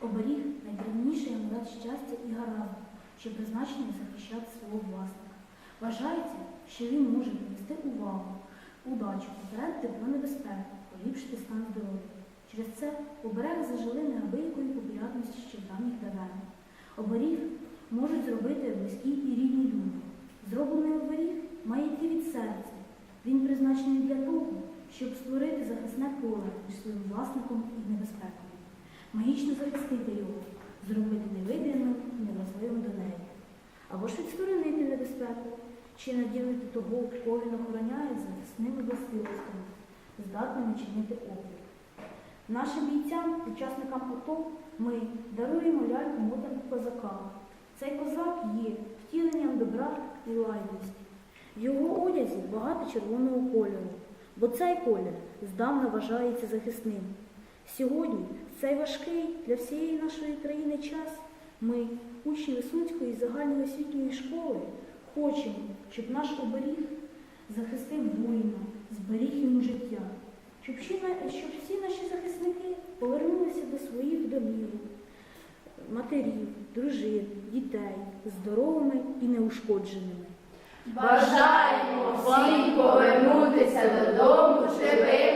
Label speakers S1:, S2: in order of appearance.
S1: Оберіг найдревніший амулет щастя і гаразду, що призначений захищати свого власника. Вважається, що він може принести увагу, удачу, попередити про небезпеку, поліпшити стан здоров'я. Через це обереги зажили неабиякою популярністю ще давніх давен. Оберіг можуть зробити близькі і рідні люди. Зроблений оберіг має йти від серця. Він призначений для того, щоб створити захисне поле між своїм власником і небезпекою, магічно захистити його, зробити невидимим і невразливим до неї, або ж відсторонити небезпеку, чи наділити того, кого він охороняє захисними властивостями, здатними чинити опір. Нашим бійцям, учасникам АТО, ми даруємо ляльку мотанку козака. Цей козак є втіленням добра і лагідності. В його одязі багато червоного кольору, бо цей колір здавна вважається захисним. Сьогодні, в цей важкий для всієї нашої країни час, ми, учні Висунської загальної освітньої школи, хочемо, щоб наш оберіг захистив воїна, зберіг йому життя, щоб всі наші захисники повернулися до своїх домівок, матерів, дружин, дітей, здоровими і неушкодженими.
S2: Бажаємо всім повернутися додому живими